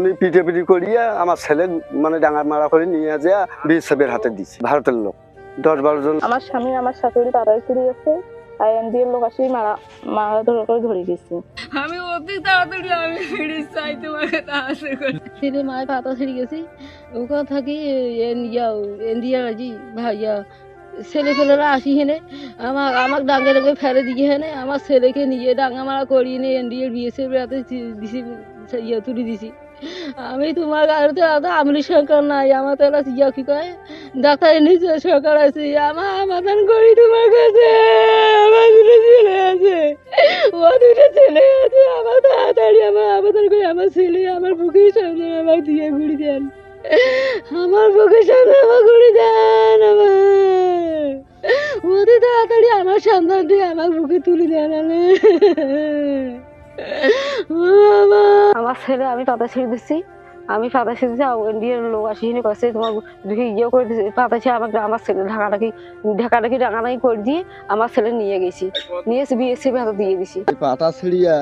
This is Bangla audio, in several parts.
উনি পিঠে পিঠি করিয়া আমার ছেলে মানে ডাঙা মারা করে নিয়ে যা বিএসএফের হাতে দিচ্ছে ভারতের লোক। দশ বারো জন আমার স্বামী আমার শাশুড়ি তারাই ফিরে গেছে লোক আসি মারা মারা ধরে করে ধরে গেছে আমি অতি তাড়াতাড়ি আমি ফিরে চাই তোমাকে তাড়াতাড়ি করে ছেলে মায়ের পাতা ছেড়ে গেছি। ওখান থাকি ইন্ডিয়া আজি ভাইয়া ছেলে ফেলেরা আসি হেনে। আমার আমার ডাঙ্গে ডাঙ্গে ফেলে দিয়ে হেনে। আমার ছেলেকে নিয়ে ডাঙ্গা মারা করিয়ে নিয়ে এনডিএর বিএসএফ রাতে দিছি ইয়ে তুলে দিছি। আমি তোমার গাড়িতে এত আমলি সরকার নাই, আমার তো ইয়া কি কয়? ডাক্তার নিচে সরকার আছে, আমার সমাধান করি তোমার কাছে, আমার দুটো ছেলে আছে। ও দুটো ছেলে আছে, আমার তাড়াতাড়ি আমার আবেদন করে আমার ছেলে, আমার বুকের সামনে আমাকে দিয়ে ঘুরি দেন। আমার বুকের সামনে আমার ঘুরি দেন আমার। অতি তাড়াতাড়ি আমার সন্তানটি আমার বুকে তুলে দেন আমার ছেলে আমি পাতা ছেড়ে দিচ্ছি। আমি পাতা ছেড়ে দিচ্ছি ইন্ডিয়ান লোক আসি হিনে কাছে তোমার দেখি ইয়ে করে দিচ্ছে পাতা ছেড়ে আমাকে আমার ছেলে ঢাকাটাকি ঢাকাটাকি ডাঙানাকি করে দিয়ে আমার ছেলে নিয়ে গেছি। নিয়ে এসে বিএসসি হাতে দিয়ে দিছি। পাতা ছিঁড়িয়া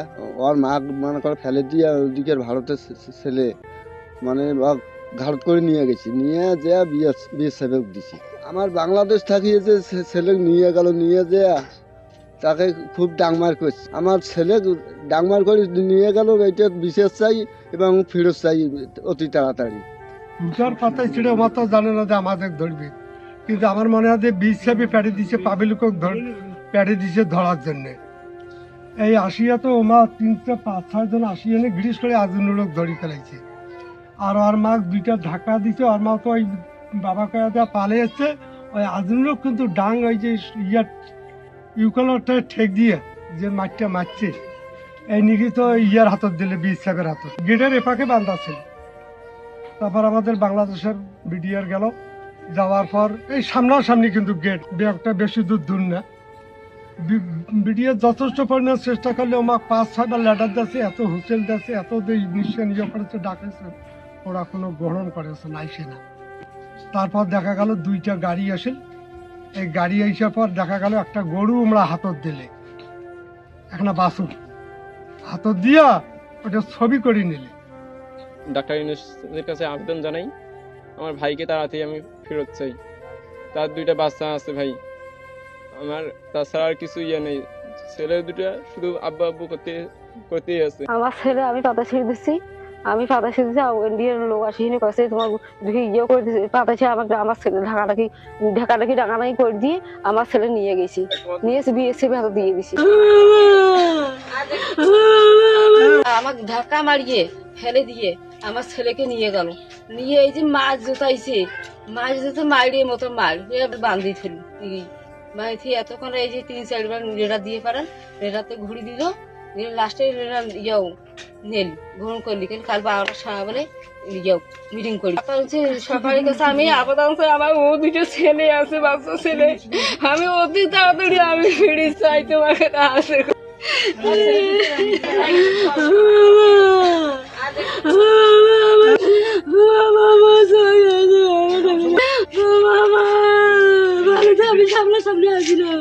ওর মা মনে করে ফেলে দিয়া ওইদিকের ভারতের ছেলে মানে ঘাট করে নিয়ে গেছি। নিয়ে যে সেবক দিছি। আমার বাংলাদেশ থাকিয়ে যে ছেলে নিয়ে গেল নিয়ে যে তাকে খুব ডাংমার করছে। আমার ছেলে ডাংমার করে নিয়ে গেল, এটা বিশেষ চাই এবং ফিরত চাই অতি তাড়াতাড়ি। যার পাতায় ছিঁড়ে আমার তো জানে না যে আমাদের ধরবে। কিন্তু আমার মনে হয় যে বীজ হিসাবে প্যাডে দিছে পাবলিকক ধর প্যাডে দিছে ধরার জন্য। এই আসিয়া তো ওমা তিনটে পাঁচ ছয় জন আসিয়া এনে গ্রিস করে আজুন লোক ধরি ফেলাইছে। আর ওর মা দুইটা ধাক্কা দিছে, ওর মা তো ওই বাবা কয়া দেওয়া পালে যাচ্ছে ওই আজুন লোক কিন্তু ডাং ওই যে ইয়ার ইউকলটা ঠেক দিয়ে যে মাঠটা মারছে এই নিকি তো ইয়ার হাতত দিলে বীজ সাহেবের হাতত। গেটের এপাকে বান্ধা ছিল। তারপর আমাদের বাংলাদেশের বিডিআর গেল। যাওয়ার পর এই সামনাসামনি কিন্তু গেট একটা বেশি দূর দূর না। বিডিআর যথেষ্ট পরিমাণ চেষ্টা করলে আমার পাঁচ, ছয়টা লেটার দিয়েছে, এত হুসেল দিয়েছে, এত নিশ্চয় নিয়ে করেছে, ডাকেছে। ওরা কোনো গ্রহণ করেছে, নাইসে না। তারপর দেখা গেল দুইটা গাড়ি আসে। এই গাড়ি আসার পর দেখা গেল একটা গরু আমরা হাতত দিলে। একটা বাসুর হাতত দিয়া ওটা ছবি করে নিলে। ডাক্তার ইউনুসের কাছে আবেদন জানাই আমার ভাইকে তাড়াতাড়ি আমি ফেরত চাই। তার দুইটা বাচ্চা আছে ভাই। আমার তাছাড়া আর কিছু ইয়ে নেই। ছেলে দুটা শুধু আব্বু আব্বু করতে করতেই আছে। আমার ছেলে আমি পাতা ছেড়ে দিচ্ছি। আমি পাতা ছেড়ে দিচ্ছি ইন্ডিয়ান লোক আসি হিনে কাছে তোমার দেখি ইয়ে করে দিচ্ছে পাতা ছেড়ে আমাকে, আমার ছেলে ঢাকাটাকি ঢাকাটাকি ডাঙানাকি করে দিয়ে আমার ছেলে নিয়ে গেছি। নিয়ে এসে বিএসসি হাতে দিয়ে দিছি। আমাকে ধাক্কা মারিয়ে ফেলে দিয়ে আমার ছেলেকে নিয়ে গেল। নিয়ে এই যে মাছ জোতাইছে, মাছ জুতো মারিয়ে মতো মার বান্ধি ফেলি। মাইথি এতক্ষণ এই যে তিন চারবার রেড়া দিয়ে পারেন রেড়াতে ঘুরি দিল লাস্টে রেড়া ইয়াও নেন গ্রহণ করলি কিন্তু কাল বারোটা সকালে যাও মিটিং করি হচ্ছে সকালে কাছে আমি আপাতত আমার ও দুটো ছেলে আছে বাচ্চা ছেলে আমি অতি তাড়াতাড়ি আমি ফিরি চাই তোমাকে আসে সামনে সামনে আসিলাম